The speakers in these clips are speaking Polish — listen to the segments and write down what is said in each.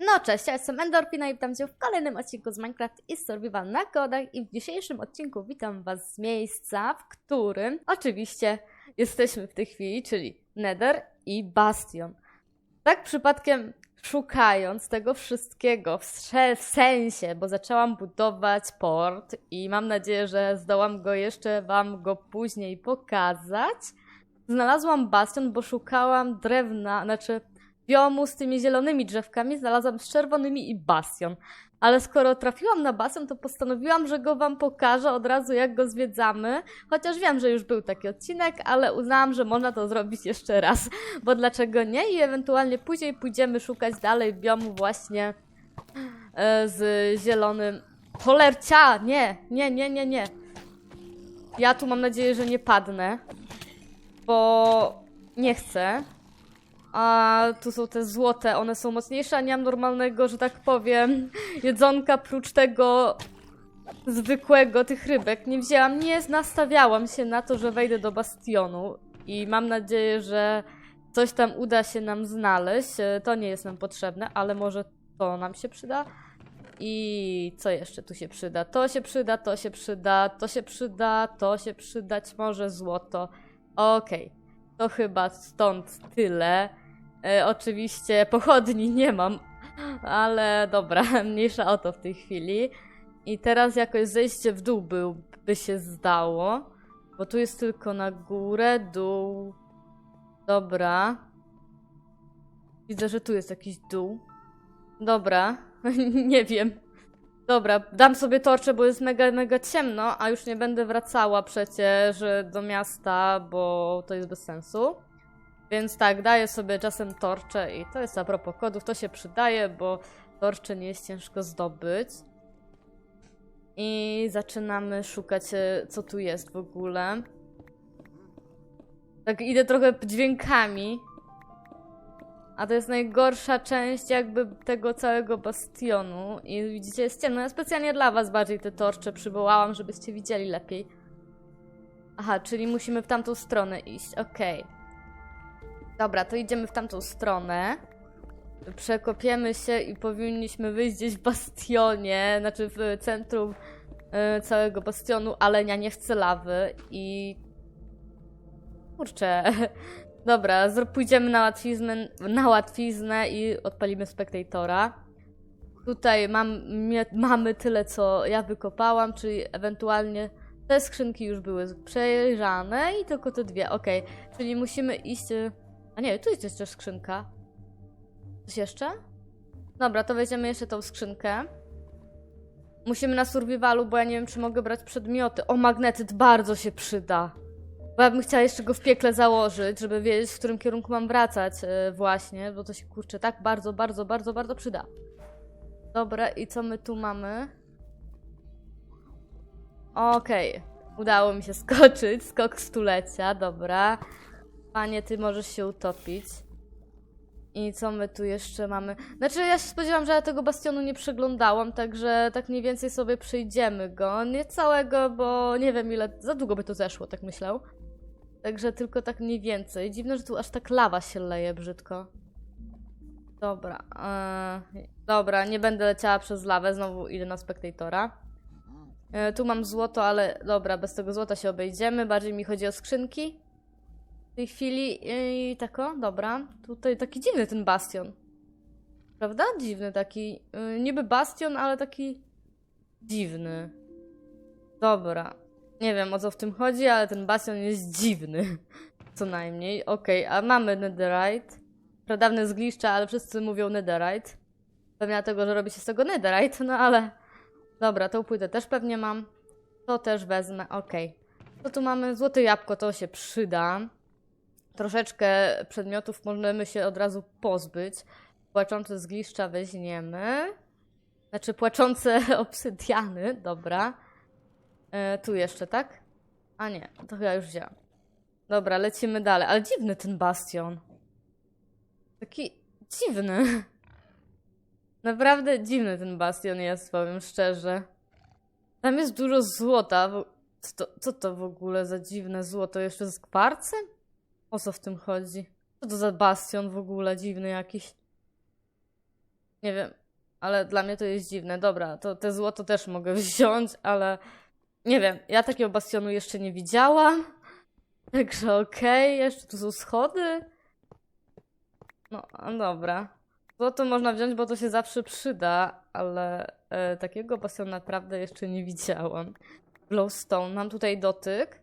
No cześć, ja jestem Endorfina i witam Cię w kolejnym odcinku z Minecraft i Survival na kodach i w dzisiejszym odcinku witam Was z miejsca, w którym oczywiście jesteśmy w tej chwili, czyli Nether i Bastion. Tak przypadkiem szukając tego wszystkiego w, sensie, bo zaczęłam budować port i mam nadzieję, że zdołam go jeszcze Wam go później pokazać. Znalazłam bastion, bo szukałam drewna, znaczy biomu z tymi zielonymi drzewkami, znalazłam z czerwonymi i bastion. Ale skoro trafiłam na bastion, to postanowiłam, że go wam pokażę od razu, jak go zwiedzamy. Chociaż wiem, że już był taki odcinek, ale uznałam, że można to zrobić jeszcze raz. Bo dlaczego nie? I ewentualnie później pójdziemy szukać dalej biomu właśnie e, z zielonym... Cholercia! Nie, nie, nie, nie, nie. Ja tu mam nadzieję, że nie padnę. Bo nie chcę. A tu są te złote, one są mocniejsze, a nie mam normalnego, że tak powiem, jedzonka prócz tego zwykłego, tych rybek. Nie wzięłam, nie nastawiałam się na to, że wejdę do bastionu i mam nadzieję, że coś tam uda się nam znaleźć. E, To nie jest nam potrzebne, ale może to nam się przyda. I co jeszcze tu się przyda? To się przyda, to się przyda, to się przyda, to się przydać może złoto. Okej, to chyba stąd tyle. E, oczywiście pochodni nie mam, ale dobra, mniejsza o to w tej chwili. I teraz jakoś zejście w dół był, by się zdało, bo tu jest tylko na górę, dół. Dobra. Widzę, że tu jest jakiś dół. Dobra, nie wiem. Dobra, dam sobie torcze, bo jest mega, mega ciemno, a już nie będę wracała przecież do miasta, bo to jest bez sensu. Więc tak, daję sobie czasem torcze i to jest a propos kodów, to się przydaje, bo torcze nie jest ciężko zdobyć. I zaczynamy szukać, e, co tu jest w ogóle. Tak idę trochę dźwiękami. A to jest najgorsza część jakby tego całego bastionu. I widzicie, jest ciemno. Ja specjalnie dla was bardziej te torcze przywołałam, żebyście widzieli lepiej. Aha, czyli musimy w tamtą stronę iść. Okej. Dobra, to idziemy w tamtą stronę. Przekopiemy się i powinniśmy wyjść gdzieś w bastionie, znaczy w centrum e, całego bastionu, ale ja nie chcę lawy i... Kurczę. Dobra, pójdziemy na łatwiznę, na łatwiznę i odpalimy Spectatora. Tutaj mam, mamy tyle, co ja wykopałam, czyli ewentualnie te skrzynki już były przejrzane i tylko te dwie, okej. Czyli musimy iść... A nie, tu jest jeszcze skrzynka. Coś jeszcze? Dobra, to weźmiemy jeszcze tą skrzynkę. Musimy na survivalu, bo ja nie wiem, czy mogę brać przedmioty. O, magnetyt bardzo się przyda. Bo ja bym chciała jeszcze go w piekle założyć, żeby wiedzieć, w którym kierunku mam wracać e, właśnie, bo to się kurczę tak bardzo, bardzo, bardzo, bardzo przyda. Dobra, i co my tu mamy? Okej, udało mi się skoczyć, skok stulecia, dobra. Panie, ty możesz się utopić. I co my tu jeszcze mamy? Znaczy, ja się spodziewałam, że ja tego bastionu nie przeglądałam, także tak mniej więcej sobie przejdziemy go. Nie całego, bo nie wiem ile, za długo by to zeszło, tak myślał. Także tylko tak mniej więcej. Dziwne, że tu aż tak lawa się leje brzydko. Dobra, eee, dobra, nie będę leciała przez lawę, znowu idę na spektatora. E, tu mam złoto, ale dobra, bez tego złota się obejdziemy. Bardziej mi chodzi o skrzynki. W tej chwili i tak o, dobra. Tutaj taki dziwny ten bastion. Prawda? Dziwny taki. y, niby bastion, ale taki dziwny. Dobra. Nie wiem o co w tym chodzi, ale ten bastion jest dziwny. Co najmniej. Okej, a mamy netherite. Pradawne zgliszcza, ale wszyscy mówią netherite. Pewnie dlatego, że robi się z tego netherite, no ale... Dobra, tą płytę też pewnie mam. To też wezmę, okej. Co tu mamy? Złote jabłko, to się przyda. Troszeczkę przedmiotów możemy się od razu pozbyć. Płaczące zgliszcza weźmiemy. Znaczy płaczące obsydiany, dobra. E, tu jeszcze, tak? A nie, to chyba już wzięłam. Dobra, lecimy dalej. Ale dziwny ten bastion. Taki dziwny. Naprawdę dziwny ten bastion jest, powiem szczerze. Tam jest dużo złota. Co to, co to w ogóle za dziwne złoto? Jeszcze z kwarcem? O co w tym chodzi? Co to za bastion w ogóle dziwny jakiś? Nie wiem, ale dla mnie to jest dziwne. Dobra, to te złoto też mogę wziąć, ale nie wiem, ja takiego bastionu jeszcze nie widziałam. Także okej, jeszcze tu są schody. No, dobra. Złoto można wziąć, bo to się zawsze przyda, ale e, takiego bastionu naprawdę jeszcze nie widziałam. Glowstone, mam tutaj dotyk.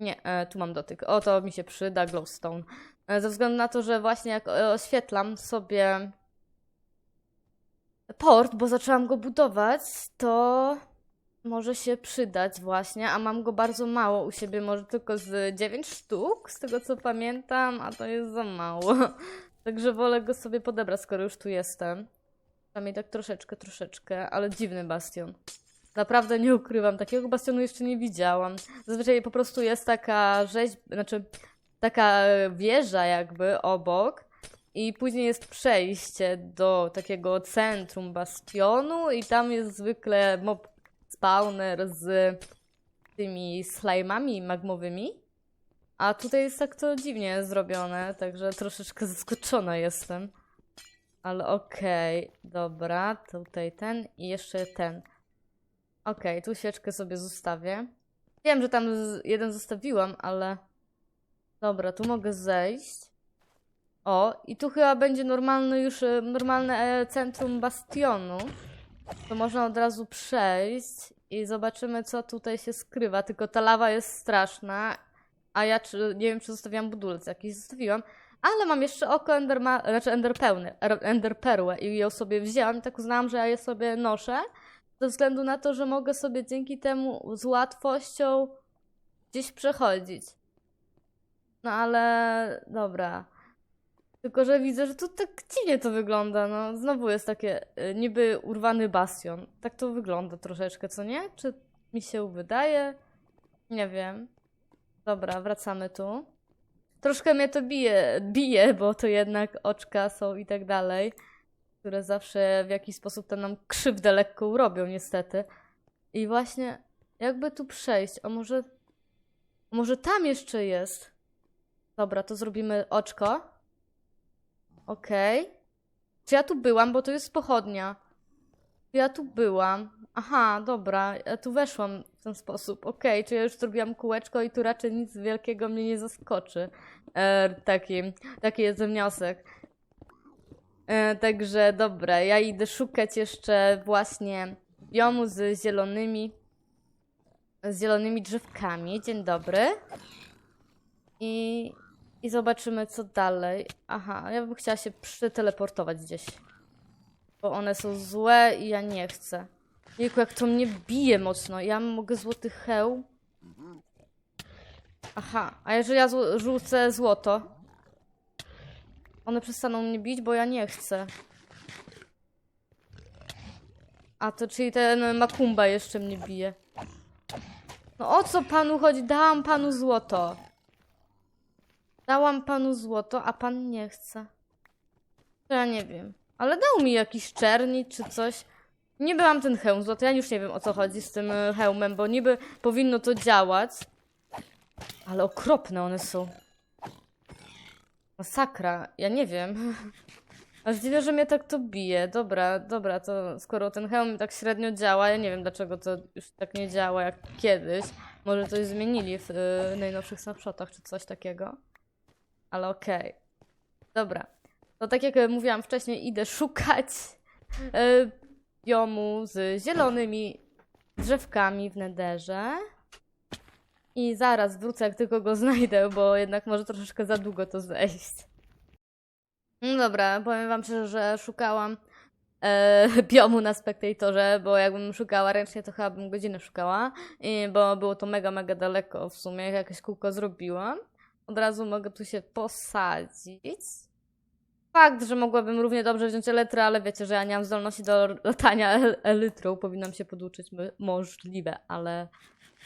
Nie, e, tu mam dotyk. O, to mi się przyda, glowstone. E, ze względu na to, że właśnie jak e, oświetlam sobie port, bo zaczęłam go budować, to może się przydać właśnie, a mam go bardzo mało u siebie, może tylko z 9 sztuk, z tego co pamiętam, a to jest za mało. Także wolę go sobie podebrać, skoro już tu jestem. Przynajmniej tak troszeczkę, troszeczkę, ale dziwny bastion. Naprawdę nie ukrywam, takiego bastionu jeszcze nie widziałam. Zazwyczaj po prostu jest taka rzeźba, znaczy taka wieża jakby obok i później jest przejście do takiego centrum bastionu i tam jest zwykle mob spawner z tymi slajmami magmowymi. A tutaj jest tak to dziwnie zrobione, także troszeczkę zaskoczona jestem. Ale okej, dobra, tutaj ten i jeszcze ten. Okej, tu świeczkę sobie zostawię. Wiem, że tam jeden zostawiłam, ale... Dobra, tu mogę zejść. O, i tu chyba będzie normalny już, e, normalne e, centrum bastionu. To można od razu przejść i zobaczymy, co tutaj się skrywa. Tylko ta lawa jest straszna, a ja czy, nie wiem, czy zostawiłam budulec jakiś. Zostawiłam, ale mam jeszcze oko enderma, znaczy ender pełny, er- ender perłę i ją sobie wzięłam tak uznałam, że ja je sobie noszę. Ze względu na to, że mogę sobie dzięki temu z łatwością gdzieś przechodzić. No ale dobra. Tylko, że widzę, że tu tak dziwnie to wygląda. No, znowu jest takie y, niby urwany bastion. Tak to wygląda troszeczkę, co nie? Czy mi się wydaje? Nie wiem. Dobra, wracamy tu. Troszkę mnie to bije, bije, bo to jednak oczka są i tak dalej, które zawsze w jakiś sposób tam nam krzywdę lekko robią, niestety. I właśnie, jakby tu przejść, a może, może tam jeszcze jest? Dobra, to zrobimy oczko. Okej. Czy ja tu byłam, bo to jest pochodnia. Ja tu byłam? Aha, dobra, ja tu weszłam w ten sposób. Okej, czy ja już zrobiłam kółeczko i tu raczej nic wielkiego mnie nie zaskoczy. E, taki, taki jest wniosek. E, także dobra, ja idę szukać jeszcze właśnie biomu z zielonymi z zielonymi drzewkami. Dzień dobry. I, I zobaczymy, co dalej. Aha, ja bym chciała się przeteleportować gdzieś. Bo one są złe i ja nie chcę. Jejku, jak to mnie bije mocno. Ja mogę złoty hełm. Aha, a jeżeli ja rzucę złoto? One przestaną mnie bić, bo ja nie chcę. A to czyli ten Makumba jeszcze mnie bije. No o co panu chodzi? Dałam panu złoto. Dałam panu złoto, a pan nie chce. Ja nie wiem. Ale dał mi jakiś czerni czy coś. Niby mam ten hełm złoty, ja już nie wiem o co chodzi z tym hełmem, bo niby powinno to działać. Ale okropne one są. Masakra, ja nie wiem. Aż dziwne, że mnie tak to bije. Dobra, dobra, to skoro ten hełm tak średnio działa, ja nie wiem dlaczego to już tak nie działa jak kiedyś. Może coś zmienili w y, najnowszych snapshotach czy coś takiego. Ale okej. Dobra. To tak jak e, mówiłam wcześniej, idę szukać y, biomu z zielonymi drzewkami w nederze. I zaraz wrócę, jak tylko go znajdę, bo jednak może troszeczkę za długo to zejść. No dobra, powiem wam szczerze, że szukałam e, biomu na Spectatorze, bo jakbym szukała ręcznie, to chyba bym godzinę szukała, i, bo było to mega, mega daleko w sumie, jak jakieś kółko zrobiłam. Od razu mogę tu się posadzić. Fakt, że mogłabym równie dobrze wziąć elytrę, ale wiecie, że ja nie mam zdolności do latania el- elytrą, powinnam się poduczyć, możliwe, ale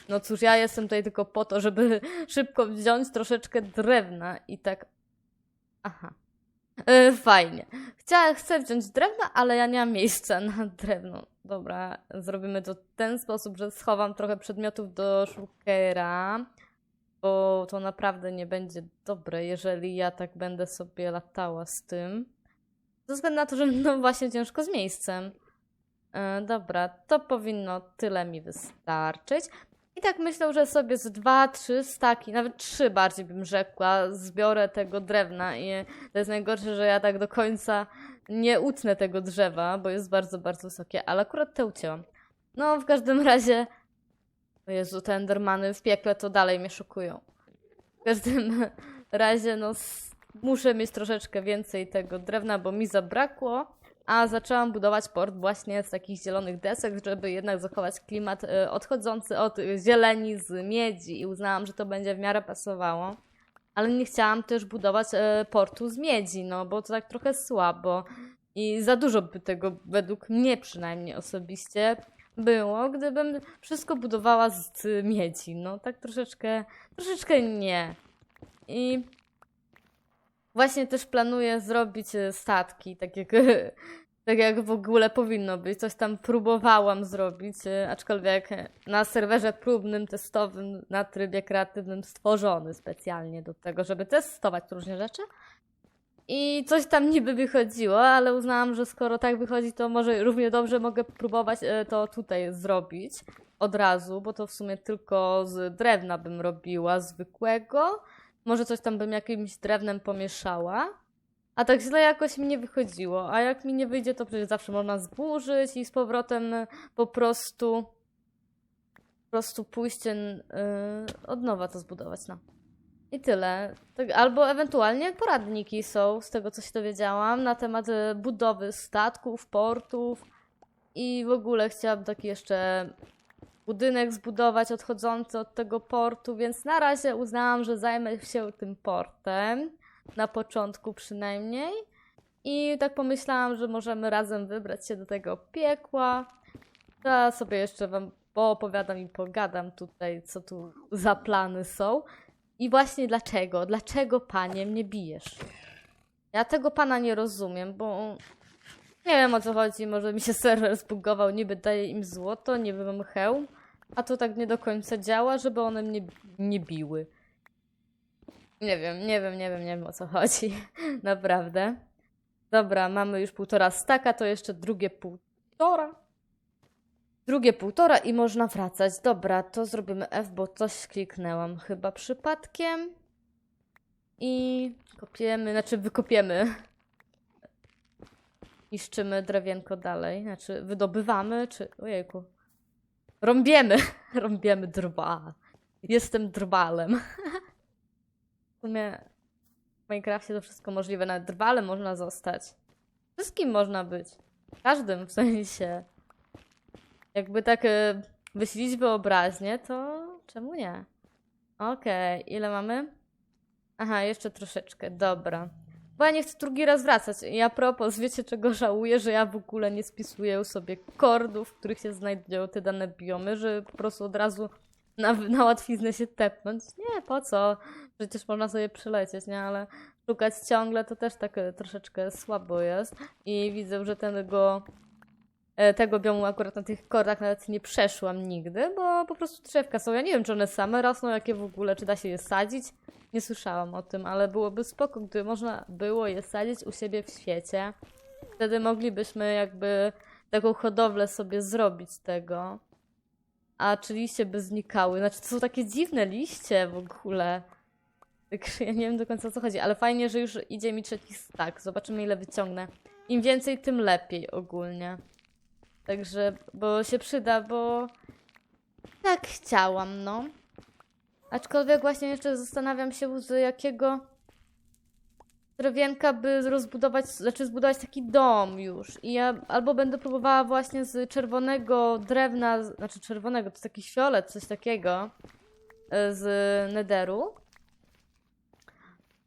no cóż, ja jestem tutaj tylko po to, żeby szybko wziąć troszeczkę drewna i tak... Aha. E, fajnie. Chciała, chcę wziąć drewno, ale ja nie mam miejsca na drewno. Dobra, zrobimy to w ten sposób, że schowam trochę przedmiotów do shulkera, bo to naprawdę nie będzie dobre, jeżeli ja tak będę sobie latała z tym. Ze względu na to, że no właśnie ciężko z miejscem. E, dobra, to powinno tyle mi wystarczyć. I tak myślę, że sobie z dwa, trzy staki, nawet trzy bardziej bym rzekła, zbiorę tego drewna i to jest najgorsze, że ja tak do końca nie utnę tego drzewa, bo jest bardzo, bardzo wysokie, ale akurat te ucięłam. No, w każdym razie... O Jezu, te endermany w piekle to dalej mnie szokują. W każdym razie, no, muszę mieć troszeczkę więcej tego drewna, bo mi zabrakło. A zaczęłam budować port właśnie z takich zielonych desek, żeby jednak zachować klimat e, odchodzący od zieleni z miedzi i uznałam, że to będzie w miarę pasowało. Ale nie chciałam też budować e, portu z miedzi, no bo to tak trochę słabo. I za dużo by tego, według mnie przynajmniej osobiście, było, gdybym wszystko budowała z miedzi. No tak troszeczkę, troszeczkę nie. I właśnie też planuję zrobić e, statki, tak jak, tak jak w ogóle powinno być. Coś tam próbowałam zrobić, e, aczkolwiek na serwerze próbnym, testowym, na trybie kreatywnym stworzony specjalnie do tego, żeby testować różne rzeczy. I coś tam niby wychodziło, ale uznałam, że skoro tak wychodzi, to może równie dobrze mogę próbować e, to tutaj zrobić od razu, bo to w sumie tylko z drewna bym robiła, zwykłego. Może coś tam bym jakimś drewnem pomieszała. A tak źle jakoś mi nie wychodziło. A jak mi nie wyjdzie, to przecież zawsze można zburzyć i z powrotem e, po prostu po prostu pójść e, od nowa to zbudować, no. I tyle. Tak, albo ewentualnie poradniki są, z tego co się dowiedziałam, na temat e, budowy statków, portów i w ogóle chciałabym taki jeszcze budynek zbudować odchodzący od tego portu, więc na razie uznałam, że zajmę się tym portem, na początku przynajmniej. I tak pomyślałam, że możemy razem wybrać się do tego piekła. Ja sobie jeszcze wam poopowiadam i pogadam tutaj, co tu za plany są. I właśnie dlaczego? Dlaczego panie mnie bijesz? Ja tego pana nie rozumiem, bo nie wiem o co chodzi. Może mi się serwer zbugował, niby daję im złoto, niby mam hełm, a to tak nie do końca działa, żeby one mnie nie biły. Nie wiem, nie wiem, nie wiem, nie wiem o co chodzi. Naprawdę. Dobra, mamy już półtora staka, to jeszcze drugie półtora. Drugie półtora i można wracać. Dobra, to zrobimy F, bo coś kliknęłam chyba przypadkiem. I kopiemy, znaczy wykopiemy. Niszczymy drewienko dalej. Znaczy wydobywamy, czy... Ojejku. Rąbiemy. Rąbiemy drwa. Jestem drwalem. W sumie w Minecrafcie to wszystko możliwe. Nawet drwalem można zostać. Wszystkim można być. Każdym w sensie. Jakby tak e, wysilić wyobraźnię, to czemu nie? Okej, ile mamy? Aha, jeszcze troszeczkę, dobra. Bo ja nie chcę drugi raz wracać. I a propos, wiecie czego żałuję, że ja w ogóle nie spisuję sobie kordów, w których się znajdują te dane biomy, że po prostu od razu na, na łatwiznę się tepnąć. Nie, po co? Przecież można sobie przylecieć, nie? Ale szukać ciągle to też tak e, troszeczkę słabo jest. I widzę, że tego, e, tego biomu akurat na tych kordach nawet nie przeszłam nigdy, bo po prostu drzewka są. Ja nie wiem, czy one same rosną, jakie w ogóle, czy da się je sadzić. Nie słyszałam o tym, ale byłoby spoko, gdyby można było je sadzić u siebie w świecie. Wtedy moglibyśmy jakby taką hodowlę sobie zrobić tego. A czy liście by znikały? Znaczy, to są takie dziwne liście w ogóle. Także ja nie wiem do końca o co chodzi, ale fajnie, że już idzie mi trzeci stack. Zobaczymy ile wyciągnę. Im więcej, tym lepiej ogólnie. Także, bo się przyda, bo tak chciałam, no. Aczkolwiek właśnie jeszcze zastanawiam się, z jakiego drewienka by rozbudować, znaczy zbudować taki dom już. I ja albo będę próbowała właśnie z czerwonego drewna, znaczy czerwonego, to taki fiolet, coś takiego, e, z nederu.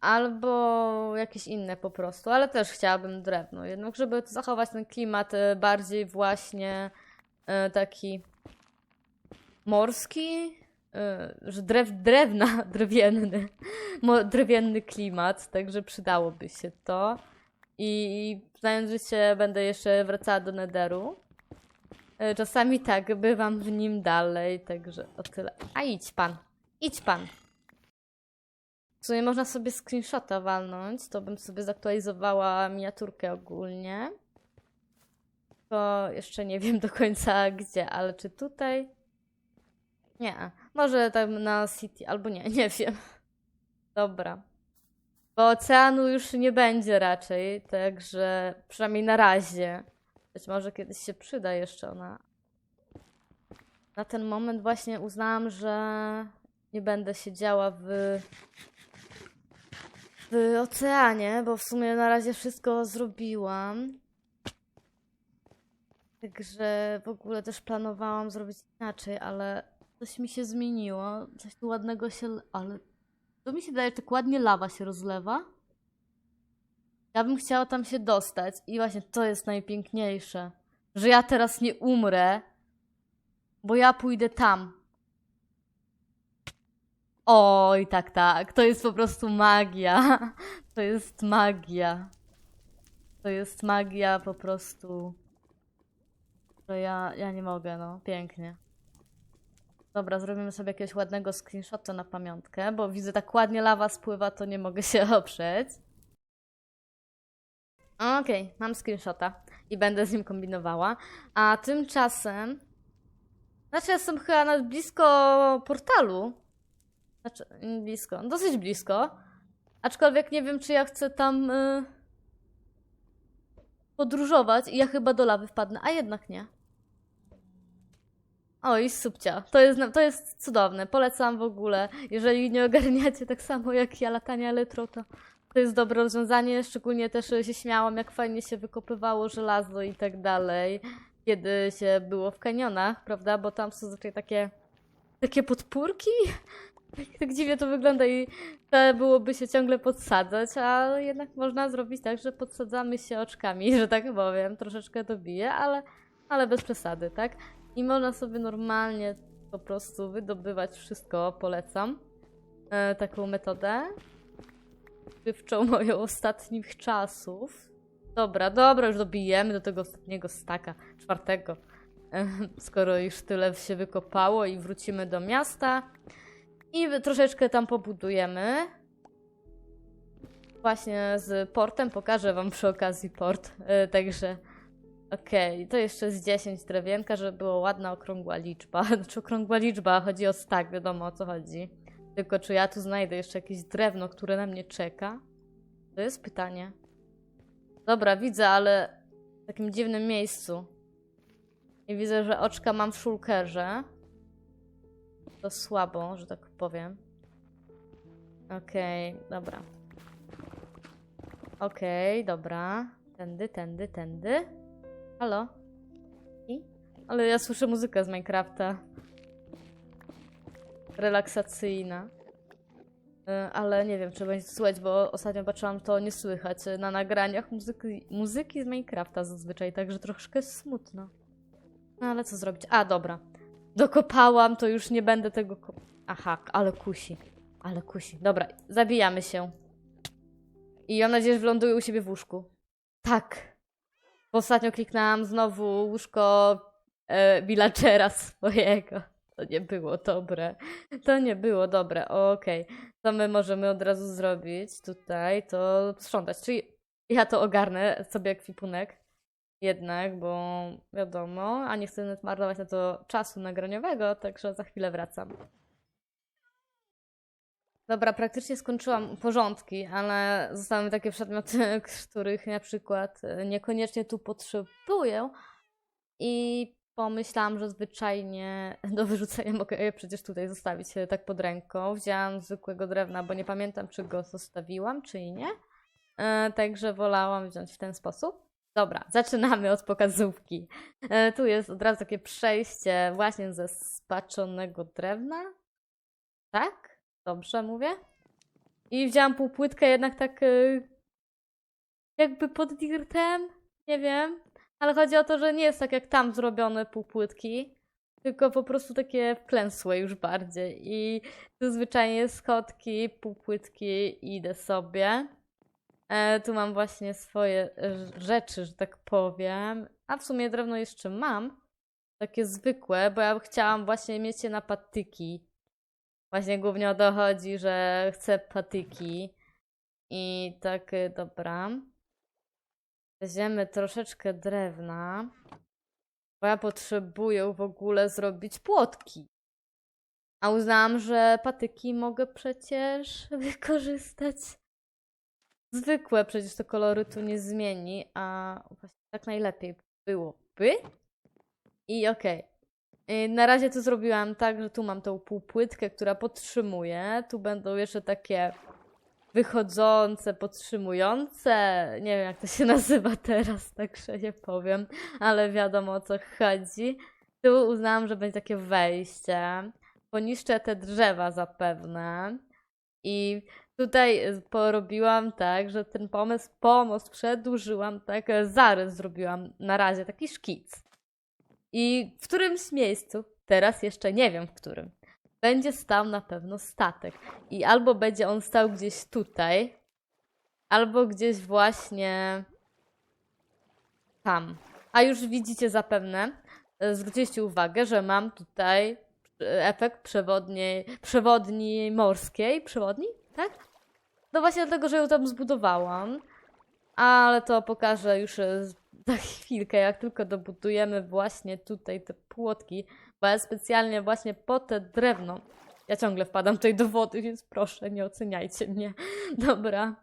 Albo jakieś inne po prostu, ale też chciałabym drewno. Jednak, żeby zachować ten klimat e, bardziej właśnie e, taki morski, e, że drew, drewna, drewniany, mo- drewniany klimat, także przydałoby się to. I znając życie, będę jeszcze wracała do Nederu. Czasami tak, bywam w nim dalej, także o tyle. A idź pan, idź pan. W sumie można sobie screenshota walnąć, to bym sobie zaktualizowała miniaturkę ogólnie. To jeszcze nie wiem do końca gdzie, ale czy tutaj? Nie, może tam na City, albo nie, nie wiem. Dobra. Bo oceanu już nie będzie raczej, także przynajmniej na razie. Być może kiedyś się przyda jeszcze ona. Na ten moment właśnie uznałam, że nie będę siedziała w, w oceanie, bo w sumie na razie wszystko zrobiłam. Także w ogóle też planowałam zrobić inaczej, ale coś mi się zmieniło. Coś tu ładnego się. Ale to mi się wydaje, że tak ładnie lawa się rozlewa. Ja bym chciała tam się dostać i właśnie to jest najpiękniejsze. Że ja teraz nie umrę, bo ja pójdę tam. Oj, tak, tak. To jest po prostu magia. To jest magia. To jest magia po prostu. Że ja, ja nie mogę, no. Pięknie. Dobra, zrobimy sobie jakiegoś ładnego screenshota na pamiątkę, bo widzę tak ładnie lawa spływa, to nie mogę się oprzeć. Okej, mam screenshota i będę z nim kombinowała. A tymczasem. Znaczy, jestem chyba nawet blisko portalu. Znaczy, nie blisko, dosyć blisko. Aczkolwiek nie wiem, czy ja chcę tam y, podróżować i ja chyba do lawy wpadnę, a jednak nie. Oj, subcia. To jest, to jest cudowne. Polecam w ogóle. Jeżeli nie ogarniacie tak samo jak ja latania elytrą, to to jest dobre rozwiązanie. Szczególnie też się śmiałam, jak fajnie się wykopywało żelazo i tak dalej, kiedy się było w kanionach, prawda? Bo tam są zazwyczaj takie, takie podpórki. Tak, dziwnie to wygląda i to byłoby się ciągle podsadzać, a jednak można zrobić tak, że podsadzamy się oczkami, że tak powiem. Troszeczkę to bije, ale, ale bez przesady, tak? I można sobie normalnie po prostu wydobywać wszystko, polecam e, taką metodę. Wywczą moją ostatnich czasów. Dobra, dobra, już dobijemy do tego ostatniego staka, czwartego. E, Skoro już tyle się wykopało i wrócimy do miasta. I troszeczkę tam pobudujemy. Właśnie z portem pokażę wam przy okazji port. E, Także Okej, to jeszcze z 10 drewienka, żeby była ładna okrągła liczba. Znaczy okrągła liczba, chodzi o stak, wiadomo o co chodzi. Tylko czy ja tu znajdę jeszcze jakieś drewno, które na mnie czeka? To jest pytanie. Dobra, widzę, ale w takim dziwnym miejscu. I widzę, że oczka mam w szulkerze. To słabo, że tak powiem. Okej, dobra. Okej, dobra. Tędy, tędy, tędy. Halo? I? Ale ja słyszę muzykę z Minecrafta. Relaksacyjna. Y, Ale nie wiem, czy będzie słychać, bo ostatnio patrzyłam, to nie słychać na nagraniach muzyki, muzyki z Minecrafta zazwyczaj, także troszkę smutno. No ale co zrobić? A, dobra. Dokopałam, to już nie będę tego. Aha, ale kusi. Ale kusi. Dobra, zabijamy się. I mam nadzieję, że wyląduję u siebie w łóżku. Tak. Bo ostatnio kliknęłam znowu łóżko e, villagera swojego. To nie było dobre. To nie było dobre. Okej. To my możemy od razu zrobić tutaj, to sprzątać. Czyli ja to ogarnę sobie ekwipunek. Jednak, bo wiadomo, a nie chcę marnować na to czasu nagraniowego, także za chwilę wracam. Dobra, praktycznie skończyłam porządki, ale zostały mi takie przedmioty, których na przykład e, niekoniecznie tu potrzebuję. I pomyślałam, że zwyczajnie do wyrzucenia mogę je przecież tutaj zostawić e, tak pod ręką. Wzięłam zwykłego drewna, bo nie pamiętam, czy go zostawiłam, czy nie. E, także wolałam wziąć w ten sposób. Dobra, zaczynamy od pokazówki. E, tu jest od razu takie przejście właśnie ze spaczonego drewna. Tak? Dobrze mówię? I wzięłam półpłytkę jednak tak y, jakby pod dirtem, nie wiem. Ale chodzi o to, że nie jest tak jak tam zrobione półpłytki, tylko po prostu takie wklęsłe już bardziej. I tu zwyczajnie schodki, półpłytki idę sobie. E, tu mam właśnie swoje e, rzeczy, że tak powiem. A w sumie drewno jeszcze mam. Takie zwykłe, bo ja chciałam właśnie mieć je na patyki. Właśnie głównie o to chodzi, że chcę patyki. I tak, y, dobra. Weźmiemy troszeczkę drewna. Bo ja potrzebuję w ogóle zrobić płotki. A uznałam, że patyki mogę przecież wykorzystać. Zwykłe, przecież to kolory tu nie zmieni, a właśnie tak najlepiej byłoby. I okej. Y, Na razie to zrobiłam tak, że tu mam tą półpłytkę, która podtrzymuje. Tu będą jeszcze takie wychodzące, podtrzymujące. Nie wiem, jak to się nazywa teraz, także nie powiem, ale wiadomo o co chodzi. Tu uznałam, że będzie takie wejście. Poniszczę te drzewa zapewne. I tutaj y, porobiłam tak, że ten pomysł, pomost przedłużyłam, tak, e, zarys zrobiłam na razie, taki szkic. I w którymś miejscu, teraz jeszcze nie wiem w którym, będzie stał na pewno statek. I albo będzie on stał gdzieś tutaj, albo gdzieś właśnie tam. A już widzicie zapewne, e, zwróciliście uwagę, że mam tutaj e, efekt przewodniej, przewodni morskiej. Przewodni? Tak? No właśnie dlatego, że ją tam zbudowałam. Ale to pokażę już e, za chwilkę, jak tylko dobudujemy właśnie tutaj te płotki, bo ja specjalnie właśnie po te drewno. Ja ciągle wpadam tutaj do wody, więc proszę, nie oceniajcie mnie. Dobra.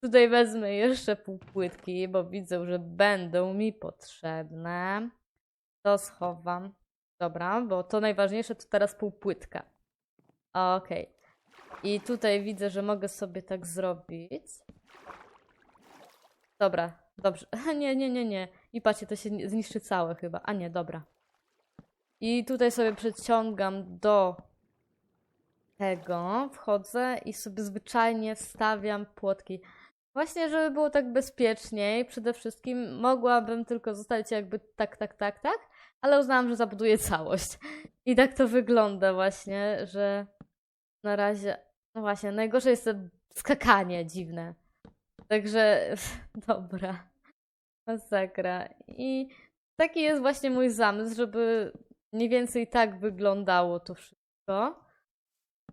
Tutaj wezmę jeszcze półpłytki, bo widzę, że będą mi potrzebne. To schowam. Dobra, bo to najważniejsze to teraz półpłytka. Okej. I tutaj widzę, że mogę sobie tak zrobić. Dobra, dobrze. Nie, nie, nie, nie. I patrzcie, to się zniszczy całe chyba. A nie, dobra. I tutaj sobie przeciągam do tego, wchodzę i sobie zwyczajnie wstawiam płotki. Właśnie, żeby było tak bezpieczniej, przede wszystkim mogłabym tylko zostawić jakby tak, tak, tak, tak, ale uznałam, że zabuduję całość. I tak to wygląda właśnie, że na razie, no właśnie, najgorsze jest to skakanie dziwne. Także, dobra, masakra. I taki jest właśnie mój zamysł, żeby mniej więcej tak wyglądało to wszystko.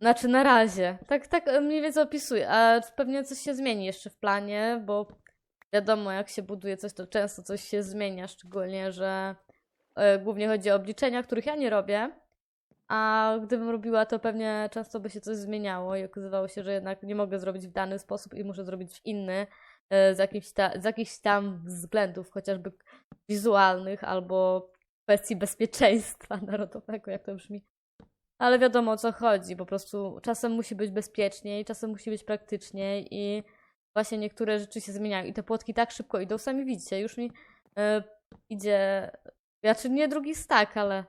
Znaczy na razie. Tak, tak mniej więcej opisuję, a pewnie coś się zmieni jeszcze w planie, bo wiadomo, jak się buduje coś, to często coś się zmienia, szczególnie, że e, głównie chodzi o obliczenia, których ja nie robię. A gdybym robiła, to pewnie często by się coś zmieniało i okazywało się, że jednak nie mogę zrobić w dany sposób i muszę zrobić w inny e, z, jakichś ta, z jakichś tam względów, chociażby wizualnych albo kwestii bezpieczeństwa narodowego, jak to brzmi. Ale wiadomo o co chodzi, po prostu czasem musi być bezpieczniej, czasem musi być praktyczniej i właśnie niektóre rzeczy się zmieniają i te płotki tak szybko idą, sami widzicie, już mi e, idzie, znaczy nie drugi stak, ale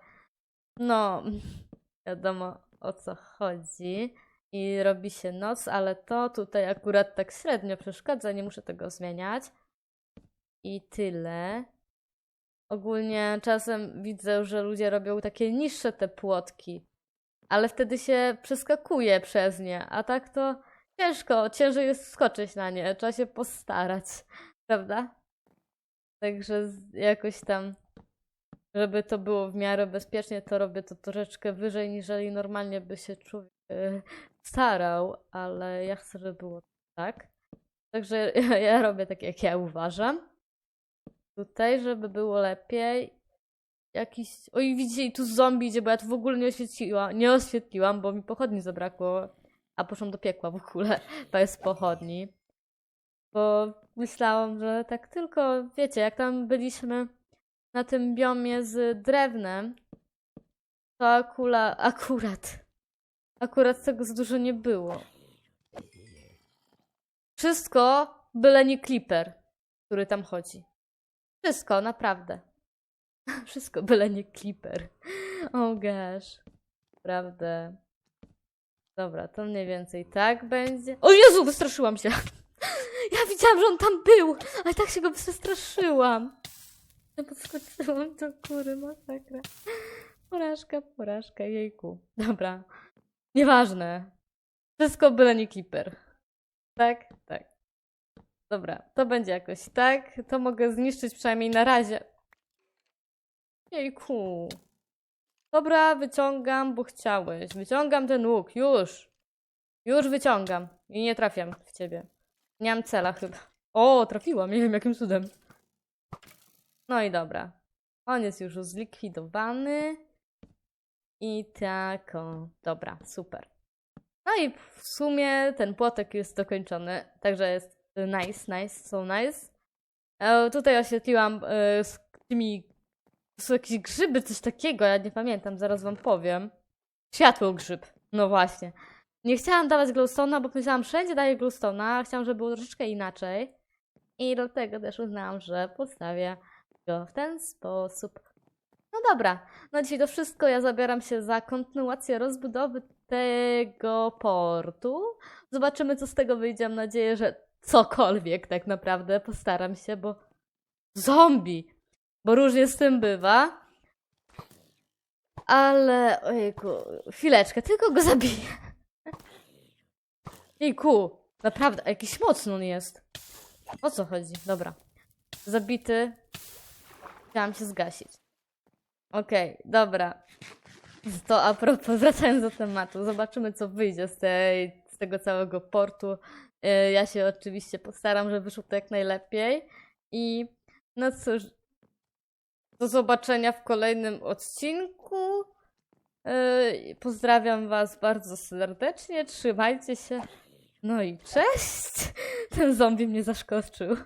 no, wiadomo o co chodzi i robi się noc, ale to tutaj akurat tak średnio przeszkadza, nie muszę tego zmieniać. I tyle. Ogólnie czasem widzę, że ludzie robią takie niższe te płotki, ale wtedy się przeskakuje przez nie, a tak to ciężko, ciężej jest skoczyć na nie, trzeba się postarać, prawda? Także jakoś tam, żeby to było w miarę bezpiecznie, to robię to troszeczkę wyżej, niżeli normalnie by się człowiek e, starał, ale ja chcę, żeby było tak. Także ja, ja robię tak, jak ja uważam. Tutaj, żeby było lepiej. Jakiś. Oj, widzicie, tu zombie idzie, bo ja tu w ogóle nie oświetliłam, nie oświetliłam, bo mi pochodni zabrakło. A poszłam do piekła w ogóle bez pochodni. Bo myślałam, że tak tylko, wiecie, jak tam byliśmy na tym biomie z drewnem, to akula, akurat, akurat tego za dużo nie było. Wszystko, byle nie Clipper, który tam chodzi. Wszystko, naprawdę. Wszystko, byle nie Clipper. Oh gosh. Naprawdę. Dobra, to mniej więcej tak będzie. O Jezu, wystraszyłam się. Ja widziałam, że on tam był, ale tak się go przestraszyłam. Ja podskoczyłam do góry, masakra. Porażka, porażka, jejku. Dobra. Nieważne. Wszystko byle nie Clipper. Tak? Tak. Dobra, to będzie jakoś tak. To mogę zniszczyć przynajmniej na razie. Jejku. Dobra, wyciągam, bo chciałeś. Wyciągam ten łuk, już. Już wyciągam. I nie trafiam w ciebie. Nie mam cela chyba. O, trafiłam, nie wiem jakim cudem. No i dobra. On jest już zlikwidowany. I tak, o, dobra, super. No i w sumie ten płotek jest dokończony, także jest nice, nice, so nice. E, tutaj oświetliłam e, z tymi, są jakieś grzyby, coś takiego, ja nie pamiętam, zaraz wam powiem. Światło grzyb, no właśnie. Nie chciałam dawać glowstone'a, bo myślałam, wszędzie daję glowstone'a, chciałam, żeby było troszeczkę inaczej. I do tego też uznałam, że postawię go w ten sposób. No dobra, na dzisiaj to wszystko. Ja zabieram się za kontynuację rozbudowy tego portu. Zobaczymy, co z tego wyjdzie. Mam nadzieję, że cokolwiek tak naprawdę postaram się, bo zombie, bo różnie z tym bywa. Ale, ojejku, chwileczkę, tylko go zabiję. Jejku, naprawdę, jakiś mocny on jest. O co chodzi? Dobra. Zabity. Chciałam się zgasić. Okej, dobra. To a propos, wracając do tematu, zobaczymy co wyjdzie z, tej, z tego całego portu. Yy, Ja się oczywiście postaram, żeby wyszło to jak najlepiej. I no cóż, do zobaczenia w kolejnym odcinku. Yy, Pozdrawiam Was bardzo serdecznie, trzymajcie się. No i cześć! Ten zombie mnie zaskoczył.